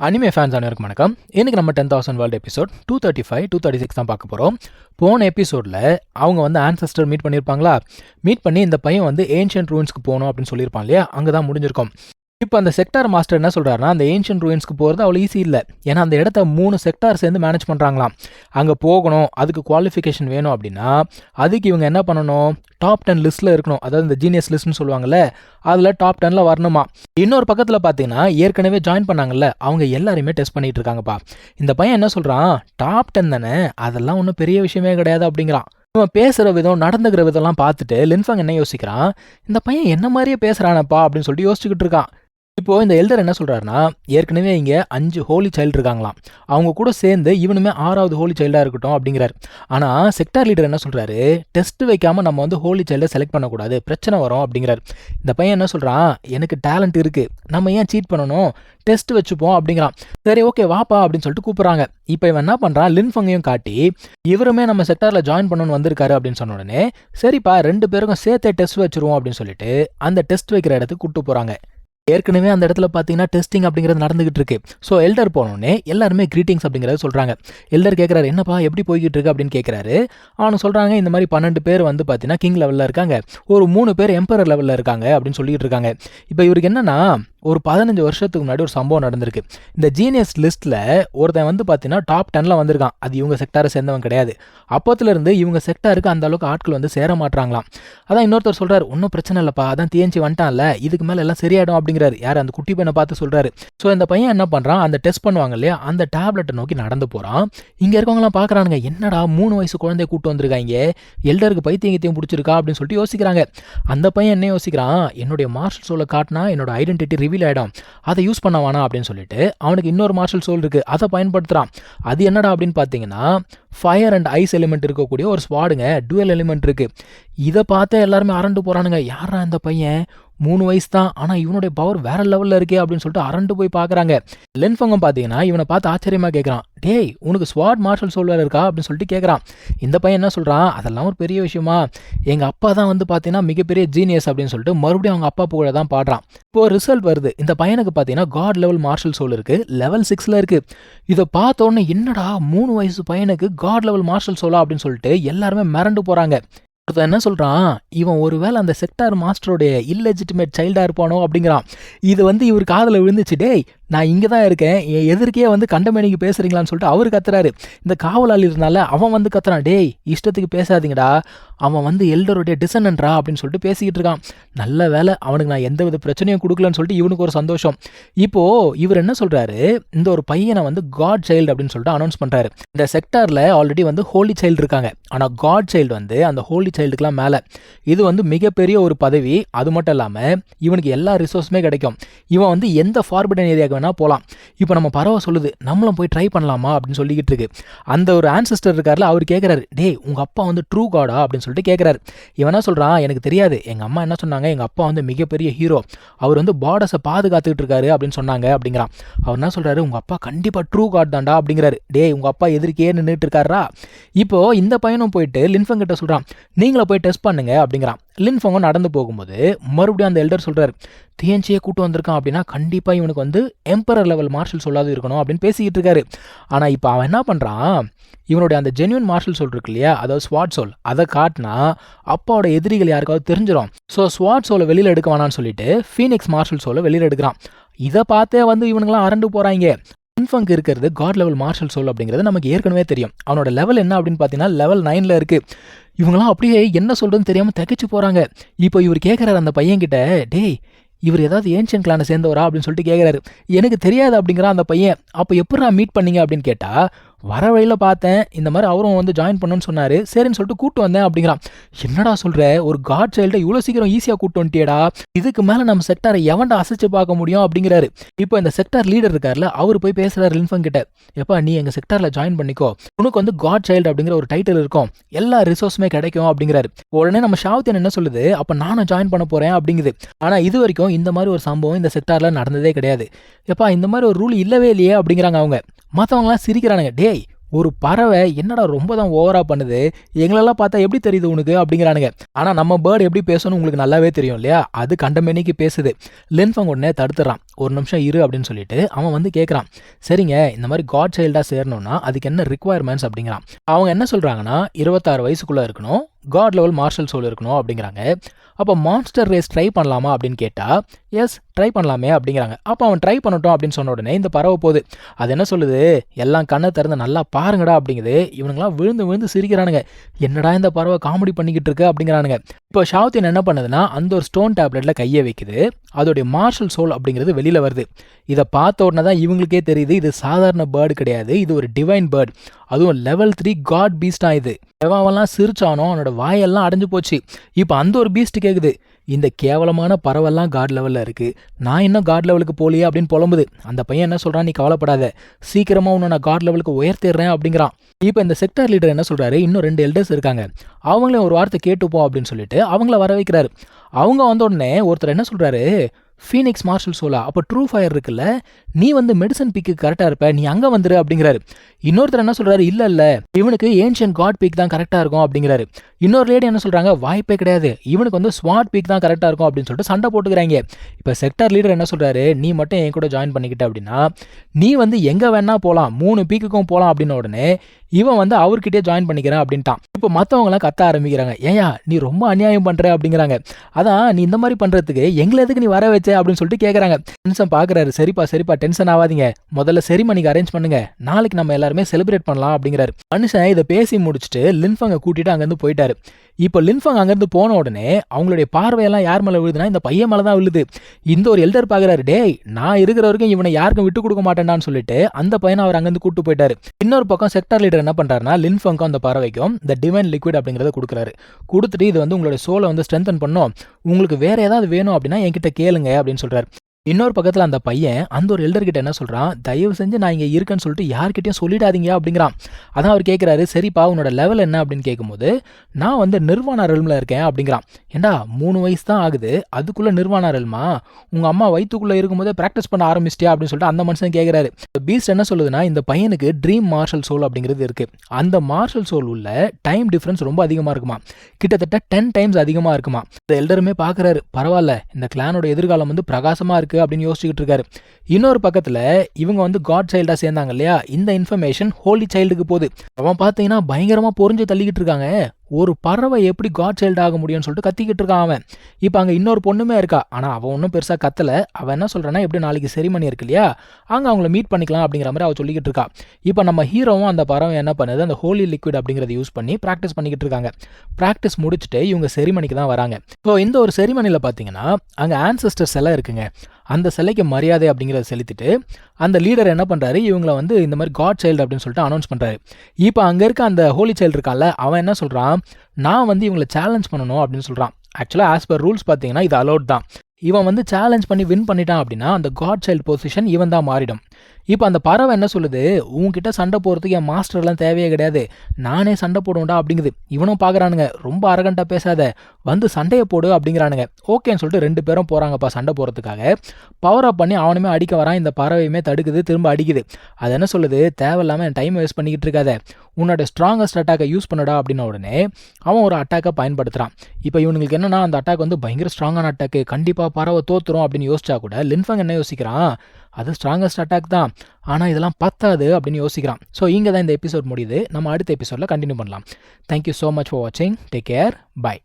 Anime fans அனைவருக்கும் வணக்கம். இன்றைக்கி நம்ம ten thousand world episode two thirty five two thirty six தான் பார்க்க போகிறோம் போன எபிசோடில் அவங்க வந்து ஆன்சஸ்டர் மீட் பண்ணியிருப்பாங்களா மீட் பண்ணி இந்த பையன் வந்து ஏன்ஷியன்ட் ரூன்ஸ்க்கு போகணும் அப்படின்னு சொல்லியிருப்பான் இல்லையா? அங்கே தான் முடிஞ்சிருக்கும். இப்போ அந்த செக்டார் மாஸ்டர் என்ன சொல்கிறாருன்னா அந்த ஏன்ஷியன் ரூயின்ஸ்க்கு போகிறது அவ்வளோ ஈஸி இல்லை. ஏன்னா அந்த இடத்த மூணு செக்டார் சேர்ந்து மேனேஜ் பண்ணுறாங்களாம் அங்கே போகணும் அதுக்கு குவாலிஃபிகேஷன் வேணும் அப்படின்னா அதுக்கு இவங்க என்ன பண்ணணும்? டாப் டென் லிஸ்ட்டில் இருக்கணும். அதாவது இந்த ஜீனியஸ் லிஸ்ட்னு சொல்லுவாங்கல்ல அதில் டாப் டெனில் வரணுமா? இன்னொரு பக்கத்தில் பார்த்தீங்கன்னா ஏற்கனவே ஜாயின் பண்ணாங்கல்ல அவங்க எல்லாரையுமே டெஸ்ட் பண்ணிட்டு இருக்காங்கப்பா. இந்த பையன் என்ன சொல்கிறான் டாப் டென் தானே அதெல்லாம் ஒன்றும் பெரிய விஷயமே கிடையாது அப்படிங்கிறான். இவன் பேசுகிற விதம் நடந்துக்கிற விதம்லாம் பார்த்துட்டு லின்ஃபங் என்ன யோசிக்கிறான்? இந்த பையன் என்ன மாதிரியே பேசுகிறானப்பா அப்படின்னு சொல்லிட்டு யோசிச்சுக்கிட்டு இருக்கான். இப்போ இந்த எல்டர் என்ன சொல்கிறாருன்னா ஏற்கனவே இங்கே அஞ்சு ஹோலி சைல்டு இருக்காங்களாம். அவங்க கூட சேர்ந்து இவனுமே ஆறாவது ஹோலி சைல்டாக இருக்கட்டும் அப்படிங்கிறாரு. ஆனால் செக்டார் லீடர் என்ன சொல்கிறாரு டெஸ்ட் வைக்காமல் நம்ம வந்து ஹோலி சைல்டை செலக்ட் பண்ணக்கூடாது. பிரச்சனை வரும் அப்படிங்கிறாரு. இந்த பையன் என்ன சொல்கிறான் எனக்கு டேலண்ட் இருக்குது நம்ம ஏன் சீட் பண்ணணும்? டெஸ்ட் வச்சுப்போம் அப்படிங்கிறான். சரி ஓகே வாப்பா அப்படின்னு சொல்லிட்டு கூப்பிட்றாங்க. இப்போ இவன் என்ன பண்ணுறான் லின்ஃபங்கையும் காட்டி இவருமே நம்ம செக்டாரில் ஜாயின் பண்ணணும்னு வந்திருக்காரு அப்படின்னு சொன்ன உடனே சரிப்பா ரெண்டு பேருக்கும் சேர்த்தே டெஸ்ட் வச்சுருவோம் அப்படின்னு சொல்லிட்டு அந்த டெஸ்ட் வைக்கிற இடத்துக்கு கூப்பிட்டு போகிறாங்க ஏற்கனவே அந்த இடத்துல பார்த்தீங்கன்னா டெஸ்டிங் அப்படிங்கிறது நடந்துகிட்டு இருக்கு. ஸோ எல்டர் போனோடனே எல்லாருமே கிரீட்டிங்ஸ் அப்படிங்கிறத சொல்கிறாங்க எல்டர் கேட்குறாரு என்னப்பா எப்படி போய்கிட்டு இருக்கு? அப்படின்னு கேட்குறாரு அவனு சொல்கிறாங்க இந்த மாதிரி பன்னெண்டு பேர் வந்து பார்த்தீங்கன்னா கிங் லெவலில் இருக்காங்க. ஒரு மூணு பேர் எம்பரர் லெவலில் இருக்காங்க. அப்படின்னு சொல்லிட்டு இருக்காங்க. இப்போ இவருக்கு என்னன்னா ஒரு பதினஞ்சு வருஷத்துக்கு முன்னாடி ஒரு சம்பவம் நடந்திருக்கு. இந்த ஜீனியஸ் லிஸ்ட்டில் ஒருத்தன் வந்து பார்த்தீங்கன்னா டாப் டெனில் வந்திருக்கான். அது இவங்க செக்டாரை சேர்ந்தவன் கிடையாது. அப்போத்துலேருந்து இவங்க செக்டாருக்கு அந்த அளவுக்கு ஆட்கள் வந்து சேர மாட்றாங்களாம். அதான் இன்னொருத்தர் சொல்கிறார் ஒன்றும் பிரச்சனை இல்லைப்பா அதான் தேஞ்சி வந்துட்டான்ல இதுக்கு மேலே எல்லாம் சரியாயிடும் அப்படிங்கிறாரு. யார்? அந்த குட்டி பையனை பார்த்து சொல்கிறாரு ஸோ இந்த பையன் என்ன பண்ணுறான் அந்த டெஸ்ட் பண்ணுவாங்க இல்லையா அந்த டேப்லெட்டை நோக்கி நடந்து போகிறான் இங்கே இருக்கவங்களாம் பார்க்குறானுங்க என்னடா மூணு வயசு குழந்தைய கூட்டு வந்திருக்காங்க எல்டருக்கு பைத்தியங்கத்தையும் பிடிச்சிருக்கா? அப்படின்னு சொல்லிட்டு யோசிக்கிறாங்க. அந்த பையன் என்ன யோசிக்கிறான் என்னுடைய மார்ஷல் சோலை காட்டினா என்னோட ஐடென்டிட்டி ரிவீல் ஆகிடும் அதை யூஸ் பண்ண வேணாம் அப்படின்னு சொல்லிட்டு அவனுக்கு இன்னொரு மார்ஷல் சோல் இருக்குது அதை பயன்படுத்துகிறான் அது என்னடா அப்படின்னு பார்த்தீங்கன்னா ஃபயர் அண்ட் ஐஸ் எலிமெண்ட் இருக்கக்கூடிய ஒரு ஸ்வாடுங்க டுவல் எலிமெண்ட் இருக்குது இதை பார்த்தே எல்லாருமே அரண்டு போகிறானுங்க யாரா இந்த பையன்? மூணு வயசு தான் ஆனால் இவனுடைய பவர் வேற லெவலில் இருக்கே அப்படின்னு சொல்லிட்டு அரண்டு போய் பார்க்குறாங்க லென்ஃபங்கம் பார்த்தீங்கன்னா இவனை பார்த்து ஆச்சரியமாக கேட்குறான் டேய் உனக்கு ஸ்வாட் மார்ஷல் சோல்வர் இருக்கா? அப்படின்னு சொல்லிட்டு கேட்குறான் இந்த பையன் என்ன சொல்கிறான் அதெல்லாம் ஒரு பெரிய விஷயமா. எங்கள் அப்பா தான் வந்து பார்த்தீங்கன்னா மிகப்பெரிய ஜீனியஸ் அப்படின்னு சொல்லிட்டு மறுபடியும் அவங்க அப்பா புகழ தான் பாடுறான். இப்போ ரிசல்ட் வருது. இந்த பையனுக்கு பார்த்தீங்கன்னா காட் லெவல் மார்ஷல் சோல் இருக்குது லெவல் சிக்ஸில் இருக்குது இதை பார்த்த உடனே என்னடா மூணு வயசு பையனுக்கு காட் லெவல் மார்ஷல் சோலா அப்படின்னு சொல்லிட்டு எல்லாருமே மிரண்டு போகிறாங்க ஒருத்தன் என்ன சொல்கிறான் இவன் ஒருவேளை அந்த செக்டார் மாஸ்டருடைய இல்லெஜிட்டிமேட் சைல்டாக இருப்பானோ அப்படிங்கிறான். இது வந்து இவர் காதில் விழுந்துச்சு டேய் நான் இங்கே தான் இருக்கேன். என் எதிர்க்கே வந்து கண்டமேனிக்கு பேசுகிறீங்களான்னு சொல்லிட்டு அவர் கத்துறாரு. இந்த காவலாளி இருந்தால அவன் வந்து கத்துறான். டேய் இஷ்டத்துக்கு பேசாதீங்கடா. அவன் வந்து எல்டருடைய டிசனன்றா அப்படின்னு சொல்லிட்டு பேசிக்கிட்டு இருக்கான். நல்ல வேலை அவனுக்கு நான் எந்த வித பிரச்சனையும் கொடுக்கலன்னு சொல்லிட்டு இவனுக்கு ஒரு சந்தோஷம். இப்போது இவர் என்ன சொல்கிறாரு இந்த ஒரு பையனை வந்து காட் சைல்டு அப்படின்னு சொல்லிட்டு அனௌன்ஸ் பண்ணுறாரு இந்த செக்டாரில் ஆல்ரெடி வந்து ஹோலி சைல்டு இருக்காங்க. ஆனால் காட் சைல்டு வந்து அந்த ஹோலி சைல்டுக்கெலாம் மேலே. இது வந்து மிகப்பெரிய ஒரு பதவி. அது மட்டும் இல்லாமல் இவனுக்கு எல்லா ரிசோர்ஸுமே கிடைக்கும். இவன் வந்து எந்த ஃபார்பிடன் ஏரியாவுக்கு வேணால் போகலாம் இப்போ நம்ம பறவை சொல்லுது நம்மளும் போய் ட்ரை பண்ணலாமா? அப்படின்னு சொல்லிக்கிட்டு இருக்கு. அந்த ஒரு ஆன்சஸ்டர் இருக்கார்ல அவர் கேட்குறாரு டே உங்கள் அப்பா வந்து ட்ரூ காடா அப்படின்னு சொல்லிட்டு கேட்குறாரு இவன் என்ன சொல்கிறான் எனக்கு தெரியாது. எங்கள் அம்மா என்ன சொன்னாங்க? எங்கள் அப்பா வந்து மிகப்பெரிய ஹீரோ அவர் வந்து பார்டர்ஸை பாதுகாத்துக்கிட்டு இருக்காரு அப்படின்னு சொன்னாங்க அப்படிங்கிறான். அவர் என்ன சொல்கிறாரு உங்கள் அப்பா கண்டிப்பாக ட்ரூ காட் தான்டா அப்படிங்கிறாரு. டே உங்கள் அப்பா எதிர்க்கே நின்றுட்டு இருக்காரா இப்போ இந்த பையனும் போயிட்டு லின்ஃபன் கிட்ட சொல்கிறான் நீங்களே போய் டெஸ்ட் பண்ணுங்க அப்படிங்கிறான். லின்ஃபங்கும் நடந்து போகும்போது மறுபடியும் அந்த எல்டர் சொல்கிறார் டிஎன்சியை கூட்டு வந்திருக்கான் அப்படின்னா கண்டிப்பாக இவனுக்கு வந்து எம்பரர் லெவல் மார்ஷல் சொல்லாது இருக்கணும் அப்படின்னு பேசிக்கிட்டு இருக்காரு. ஆனால் இப்போ அவன் என்ன பண்ணுறான் இவனுடைய அந்த ஜென்யூன் மார்ஷல் சொல் இருக்கு இல்லையா? அதாவது ஸ்வாட் சோல். அதை காட்டினா அப்பாவோட எதிரிகள் யாருக்காவது தெரிஞ்சிடும் ஸோ ஸ்வாட் சோலை வெளியில் எடுக்க வேணான்னு சொல்லிட்டு ஃபீனிக்ஸ் மார்ஷல் சோலை வெளியில் எடுக்கிறான். இதை பார்த்தே வந்து இவனுங்களாம் அரண்டு போகிறாங்க இன்ஃபங்க் இருக்கிறது காட் லெவல் மார்ஷல் சோல் அப்படிங்கிறது நமக்கு ஏற்கனவே தெரியும். அவனோட லெவல் என்ன அப்படின்னு பார்த்தீங்கன்னா லெவல் நைனில் இருக்குது இவங்களாம் அப்படியே என்ன சொல்கிறதுன்னு தெரியாமல் தகைச்சு போகிறாங்க இப்போ இவர் கேட்குறாரு அந்த பையன்கிட்ட டேய் இவர் ஏதாவது ஏன்ஷியன் கிளானை சேர்ந்தவரா? அப்படின்னு சொல்லிட்டு கேட்குறாரு எனக்கு தெரியாது அப்படிங்கிறான் அந்த பையன். அப்போ எப்படா மீட் பண்ணீங்க? அப்படின்னு கேட்டால் வர வழியில் பார்த்தேன் இந்த மாதிரி அவரும் வந்து ஜாயின் பண்ணுன்னு சொன்னார். சரின்னு சொல்லிட்டு கூட்டு வந்தேன் அப்படிங்கிறான். என்னடா சொல்கிற ஒரு காட் சைல்டை இவ்வளோ சீக்கிரம் ஈஸியாக கூட்டு வந்துட்டியடா. இதுக்கு மேலே நம்ம செக்டாரை எவன்டா அசைச்சு பார்க்க முடியும் அப்படிங்கிறாரு. இப்போ இந்த செக்டார் லீடர் இருக்கார்ல அவர் போய் பேசுகிறார் லின்ஃபங் கிட்ட. எப்பா நீ எங்கள் செக்டாரில் ஜாயின் பண்ணிக்கோ. உனக்கு வந்து காட் சைல்டு அப்படிங்கிற ஒரு டைட்டில் இருக்கும். எல்லா ரிசோர்ஸுமே கிடைக்கும் அப்படிங்கிறாரு. உடனே நம்ம ஷாவத்தியன் என்ன சொல்லுது? அப்போ நானும் ஜாயின் பண்ண போகிறேன் அப்படிங்குது. ஆனால் இது வரைக்கும் இந்த மாதிரி ஒரு சம்பவம் இந்த செக்டாரில் நடந்ததே கிடையாது. எப்பா இந்த மாதிரி ஒரு ரூல் இல்லவே இல்லையே அப்படிங்கிறாங்க அவங்க. மற்றவங்களாம் சிரிக்கிறானுங்க டேய் ஒரு பறவை என்னடா ரொம்ப தான் ஓவரா பண்ணுது? எங்களெல்லாம் பார்த்தா எப்படி தெரியுது உனக்கு? அப்படிங்கிறானுங்க. ஆனால் நம்ம பேர்டு எப்படி பேசணும் உங்களுக்கு நல்லாவே தெரியும் இல்லையா? அது கண்டமேனிக்கு பேசுது. லென்ஃபங் உடனே தடுத்துறான். ஒரு நிமிஷம் இரு அப்படின்னு சொல்லிட்டு அவன் வந்து கேட்குறான் சரிங்க இந்த மாதிரி காட் சைல்டாக சேரணும்னா அதுக்கு என்ன ரிக்குவயர்மெண்ட்ஸ் அப்படிங்கிறான். அவங்க என்ன சொல்கிறாங்கன்னா இருபத்தாறு வயசுக்குள்ளே இருக்கணும். காட் லெவல் மார்ஷல் சோல் இருக்கணும் அப்படிங்கிறாங்க. அப்போ மான்ஸ்டர் ரேஸ் ட்ரை பண்ணலாமா அப்படின்னு கேட்டால் எஸ் ட்ரை பண்ணலாமே அப்படிங்கிறாங்க. அப்போ அவன் ட்ரை பண்ணட்டும் அப்படின்னு சொன்ன உடனே இந்த பறவை போகுது. அது என்ன சொல்லுது? எல்லாம் கண்ணை திறந்து நல்லா பாருங்கடா அப்படிங்குது. இவனுங்களாம் விழுந்து விழுந்து சிரிக்கிறானுங்க. என்னடா இந்த பறவை காமெடி பண்ணிக்கிட்டு இருக்கு அப்படிங்கிறானுங்க. இப்போ ஷாவுத்தின் என்ன பண்ணுதுன்னா அந்த ஒரு ஸ்டோன் டேப்லெட்டில் கையை வைக்குது. அதோடைய மார்ஷல் சோல் அப்படிங்கிறது வெளியில் வருது. இதை பார்த்த உடனே தான் இவங்களுக்கே தெரியுது இது சாதாரண பேர்டு கிடையாது இது ஒரு டிவைன் பேர்டு அதுவும் லெவல் த்ரீ காட் பீஸ்டாக இது. எவன்லாம் சிரிச்சானோ அவனோட வாயெல்லாம் அடைஞ்சு போச்சு. இப்போ அந்த ஒரு பீஸ்ட் கேட்குது இந்த கேவலமான பறவைலாம் காட் லெவலில் இருக்குது நான் இன்னும் காட் லெவலுக்கு போலியே அப்படின்னு புலம்புது. அந்த பையன் என்ன சொல்கிறான் நீ கவலைப்படாத. சீக்கிரமாக உன்னை நான் காட் லெவலுக்கு உயர்த்திடுறேன் அப்படிங்கிறான். இப்போ இந்த செக்டர் லீடர் என்ன சொல்கிறாரு இன்னும் ரெண்டு எல்டர்ஸ் இருக்காங்க. அவங்களே ஒரு வார்த்தை கேட்டுப்போம் அப்படின்னு சொல்லிட்டு அவங்கள வர வைக்கிறாரு. அவங்க வந்த உடனே ஒருத்தர் என்ன சொல்கிறாரு ஃபீனிக்ஸ் மார்ஷல் சோலா அப்போ ட்ரூ ஃபயர் இருக்குல்ல நீ வந்து மெடிசன் பீக்கு கரெக்டாக இருப்ப நீ அங்கே வந்துரு அப்படிங்கிறாரு. இன்னொருத்தர் என்ன சொல்கிறாரு இல்லை இல்லை இவனுக்கு ஏன்ஷியன் காட் பீக் தான் கரெக்டாக இருக்கும் அப்படிங்கிறாரு. இன்னொரு லேடி என்ன சொல்கிறாங்க வாய்ப்பே கிடையாது. இவனுக்கு வந்து ஸ்வாட் பீக் தான் கரெக்டாக இருக்கும் அப்படின்னு சொல்லிட்டு சண்டை போட்டுக்கிறாங்க. இப்போ செக்டர் லீடர் என்ன சொல்கிறாரு நீ மட்டும் என் கூட ஜாயின் பண்ணிக்கிட்ட அப்படின்னா நீ வந்து எங்கே வேணால் போகலாம் மூணு பீக்குக்கும் போகலாம் அப்படின்ன உடனே இவன் வந்து அவர்கிட்டயே ஜாயின் பண்ணிக்கிறேன் அப்படின்ட்டான். இப்போ மற்றவங்களாம் கத்த ஆரம்பிக்கிறாங்க. ஏயா நீ ரொம்ப அநியாயம் பண்ணுற அப்படிங்கிறாங்க. அதான் நீ இந்த மாதிரி பண்ணுறதுக்கு எங்களை எதுக்கு நீ வர வச்ச? அப்படின்னு சொல்லிட்டு கேட்குறாங்க டென்ஷன் பார்க்குறாரு சரிப்பா சரிப்பா டென்ஷன் ஆகாதீங்க முதல்ல செரிமனிக்கு அரேஞ்ச் பண்ணுங்க. நாளைக்கு நம்ம எல்லாருமே செலிப்ரேட் பண்ணலாம் அப்படிங்கிறாரு. மனுஷன் இதை பேசி முடிச்சுட்டு லின்ஃபங்கை கூட்டிட்டு அங்கேருந்து போயிட்டாரு. இப்போ லின்ஃபங் அங்கேருந்து போன உடனே அவங்களுடைய பார்வையெல்லாம் யார் மேலே விழுதுன்னா இந்த பையன் மேலே தான் விழுது. இந்த ஒரு எல்டர் பார்க்குறாரு டேய் நான் இருக்கிற வரைக்கும் இவனை யாருக்கும் விட்டு கொடுக்க மாட்டேன்டான்னு சொல்லிட்டு அந்த பையனை அவர் அங்கேருந்து கூப்பிட்டு போயிட்டாரு. இன்னொரு பக்கம் செக்டர் லீடர் என்ன பண்ணுறாருனா லின்ஃபங்கும் அந்த பறவைக்கும் இந்த டிவைன் லிக்விட் அப்படிங்கிறத கொடுக்குறாரு. கொடுத்துட்டு இது வந்து உங்களோட சோலை வந்து ஸ்ட்ரென்தன் பண்ணும். உங்களுக்கு வேற ஏதாவது வேணும் அப்படின்னா என்கிட்ட கேளுங்க அப்படின்னு சொல்றாரு. இன்னொரு பக்கத்தில் அந்த பையன் அந்த ஒரு எல்டர்கிட்ட என்ன சொல்கிறான் தயவு செஞ்சு நான் இங்கே இருக்கேன்னு சொல்லிட்டு யார்கிட்டையும் சொல்லிடாதீங்க அப்படிங்கிறான். அதான் அவர் கேட்குறாரு சரிப்பா உன்னோட லெவல் என்ன? அப்படின்னு கேட்கும்போது நான் வந்து நிர்வாண ரெல்மில் இருக்கேன் அப்படிங்கிறான். ஏண்டா மூணு வயசு தான் ஆகுது. அதுக்குள்ளே நிர்வாண ரெல்மா உங்கள் அம்மா வயிற்றுக்குள்ளே இருக்கும்போதே ப்ராக்டிஸ் பண்ண ஆரம்பிச்சிட்டியா? அப்படின்னு சொல்லிட்டு அந்த மனுஷன் கேட்குறாரு பீஸ்ட் என்ன சொல்லுதுன்னா இந்த பையனுக்கு ட்ரீம் மார்ஷல் சோல் அப்படிங்கிறது இருக்குது அந்த மார்ஷல் சோல் உள்ள டைம் டிஃப்ரென்ஸ் ரொம்ப அதிகமாக இருக்குமா? கிட்டத்தட்ட டென் டைம்ஸ் அதிகமாக இருக்குமா? இந்த எல்டருமே பார்க்குறாரு பரவாயில்ல இந்த கிளானோட எதிர்காலம் வந்து பிரகாசமாக இருக்குது அப்படின்னு யோசிச்சுக்கிட்டு இருக்காரு. இன்னொரு பக்கத்தில் இவங்க வந்து காட் சைல்டாக சேர்ந்தாங்க இல்லையா? இந்த இன்ஃபர்மேஷன் ஹோலி சைல்டுக்கு போகுது. அவன் பார்த்தீங்கன்னா பயங்கரமாக பொறிஞ்சு தள்ளிக்கிட்டு இருக்காங்க. ஒரு பறவை எப்படி காட் சைல்டு ஆக முடியும்னு சொல்லிட்டு கத்திக்கிட்டு இருக்கான் அவன். இப்போ அங்கே இன்னொரு பொண்ணுமே இருக்கா. ஆனால் அவன் ஒன்றும் பெருசாக கத்தலை. அவன் என்ன சொல்கிறான்னா எப்படி நாளைக்கு செரிமணி இருக்கு இல்லையா? அங்கே அவங்கள மீட் பண்ணிக்கலாம் அப்படிங்கிற மாதிரி அவள் சொல்லிக்கிட்டு இருக்கா. இப்போ நம்ம ஹீரோவும் அந்த பறவை என்ன பண்ணுது? அந்த ஹோலி லிக்விட் அப்படிங்கிறத யூஸ் பண்ணி ப்ராக்டிஸ் பண்ணிக்கிட்டு இருக்காங்க. ப்ராக்டிஸ் முடிச்சுட்டு இவங்க செரிமணிக்கு தான் வராங்க. இப்போ இந்த ஒரு செரிமனியில் பார்த்தீங்கன்னா அங்கே ஆன்சஸ்டர் சிலை இருக்குங்க. அந்த சிலைக்கு மரியாதை அப்படிங்கிறத செலுத்திட்டு அந்த லீடர் என்ன பண்ணுறாரு இவங்களை வந்து இந்த மாதிரி காட் சைல்டு அப்படின்னு சொல்லிட்டு அனௌன்ஸ் பண்ணுறாரு இப்போ அங்கே இருக்க அந்த ஹோலி சைல்டு இருக்கால அவன் என்ன சொல்கிறான் நான் வந்து இவங்களை சேலஞ்ச் பண்ணணும் அப்படின்னு சொல்கிறான் ஆக்சுவலாக ஆஸ் பர் ரூல்ஸ் பார்த்தீங்கன்னா இது அலோட் தான். இவன் வந்து சேலஞ்ச் பண்ணி வின் பண்ணிட்டான் அப்படின்னா அந்த காட் சைல்டு பொசிஷன் இவன் தான் மாறிடும். இப்போ அந்த பறவை என்ன சொல்லுது? உங்ககிட்ட சண்டை போகிறதுக்கு என் மாஸ்டர்லாம் தேவையே கிடையாது. நானே சண்டை போடுவேன்டா அப்படிங்குது. இவனும் பார்க்குறானுங்க ரொம்ப அரகண்டாக பேசாத. வந்து சண்டையை போடு அப்படிங்கிறானுங்க. ஓகேன்னு சொல்லிட்டு ரெண்டு பேரும் போகிறாங்கப்பா சண்டை போகிறதுக்காக பவர் அப் பண்ணி அவனுமே அடிக்க வரான். இந்த பறவையுமே தடுக்குது திரும்ப அடிக்குது. அது என்ன சொல்லுது? தேவையில்லாமல் என் டைம் வேஸ்ட் பண்ணிக்கிட்டு இருக்காத. உன்னோட ஸ்ட்ராங்கஸ்ட் அட்டாக்கை யூஸ் பண்ணடா அப்படின்ன உடனே அவன் ஒரு அட்டாக்கை பயன்படுத்துகிறான் இப்போ இவனுங்களுக்கு என்னன்னா அந்த அட்டாக் வந்து பயங்கர ஸ்ட்ராங்கான அட்டாக்கு கண்டிப்பாக பறவை தோத்துரும் அப்படின்னு யோசிச்சா கூட லின்ஃபங் என்ன யோசிக்கிறான்? அது ஸ்ட்ராங்கஸ்ட் அட்டாக் தான். ஆனால் இதெல்லாம் பத்தாது அப்படின்னு யோசிக்கிறான். ஸோ இங்கே தான் இந்த எபிசோட் முடியுது. நம்ம அடுத்த எபிசோடில் கண்டினியூ பண்ணலாம். Thank you so much for வாட்சிங் டேக் கேர் பை